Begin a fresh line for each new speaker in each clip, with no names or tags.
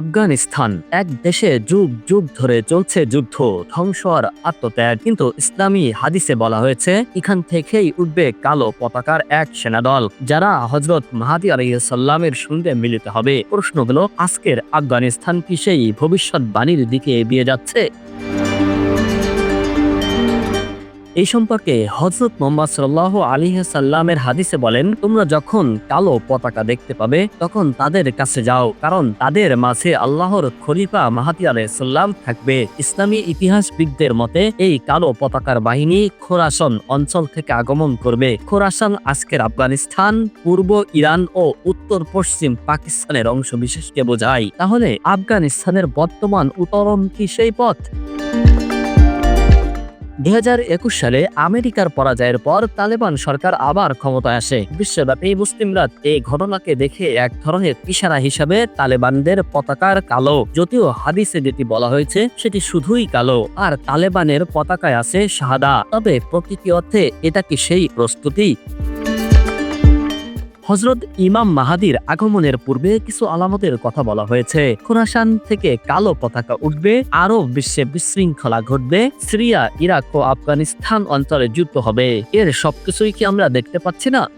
আফগানিস্তান, এক দেশে যুগ যুগ ধরে চলছে যুদ্ধ, ধ্বংস আর আত্মত্যাগ। কিন্তু ইসলামী হাদিসে বলা হয়েছে, এখান থেকেই উঠবে কালো পতাকার এক সেনাদল, যারা হজরত মাহাদি আলাইসাল্লামের সঙ্গে মিলিত হবে। প্রশ্ন হলো, আজকের আফগানিস্তান কি সেই ভবিষ্যৎবাণীর দিকে এগিয়ে যাচ্ছে? এই সম্পর্কে হজরত মোহাম্মদ সাল্লাহ আলী সাল্লামের হাদিসে বলেন, তোমরা যখন কালো পতাকা দেখতে পাবে, তখন তাদের কাছে যাও, কারণ তাদের মাঝে আল্লাহর খলিফা মাহাতি আলাইসাল্লাম থাকবে। ইসলামী ইতিহাসবিদদের মতে, এই কালো পতাকার বাহিনী খোরাসন অঞ্চল থেকে আগমন করবে। খোরাসান আজকের আফগানিস্তান, পূর্ব ইরান ও উত্তর পশ্চিম পাকিস্তানের অংশ বিশেষকে বোঝায়। তাহলে আফগানিস্তানের বর্তমান উত্তরণ কি সেই পথ? দুই হাজার একুশ সালে আমেরিকার পরাজয়ের পর তালেবান সরকার আবার ক্ষমতায় আসে। বিশ্বব্যাপী মুসলিমরা এই ঘটনাকে দেখে এক ধরনের ইশারা হিসাবে তালেবানদের পতাকার কালো, যদিও হাদিসে যেটি বলা হয়েছে সেটি শুধুই কালো, আর তালেবানের পতাকায় আছে শাহাদা। তবে প্রকৃতি অর্থে এটা কি সেই প্রস্তুতি? হজরত ইমাম মাহাদির আগমনের পূর্বে কিছু আলামতের কথা বলা হয়েছে। খোরাসান থেকে কালো পতাকা উঠবে আরব বিশ্বে বিশৃঙ্খলা ঘটবে, সিরিয়া, ইরাক ও আফগানিস্তান অঞ্চলে যুদ্ধ হবে। এর সবকিছুই কি আমরা দেখতে পাচ্ছি না?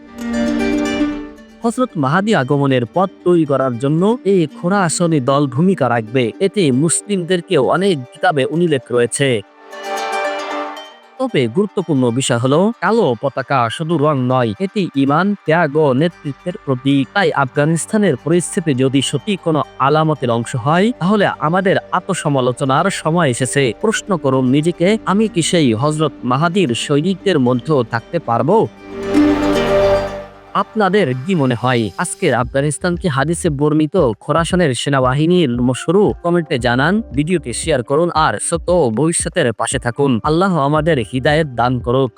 হজরত মাহাদি আগমনের পথ তৈরি করার জন্য এই খোরা আসনী দল ভূমিকা রাখবে। এতে মুসলিমদেরকে অনেক কিতাবে উল্লেখ রয়েছে। তবে গুরুত্বপূর্ণ বিষয় হলো, কালো পতাকা শুধু রং নয়, এটি ইমান, ত্যাগ ও নেতৃত্বের প্রতীক। তাই আফগানিস্তানের পরিস্থিতি যদি সত্যি কোনো আলামতের অংশ হয়, তাহলে আমাদের আত্মসমালোচনার সময় এসেছে। প্রশ্ন করুন নিজেকে, আমি কি সেই হজরত মাহাদির সৈনিকদের মধ্যেও থাকতে পারব? আপনাদের কি মনে হয়? আজকের আফগানিস্তানকে হাদিসে বর্মিত খোরাসানের সেনাবাহিনীর শুরু কমেন্টে জানান, ভিডিওটি শেয়ার করুন আর সত্য ভবিষ্যতের পাশে থাকুন। আল্লাহ আমাদের হৃদায়ত দান করুক।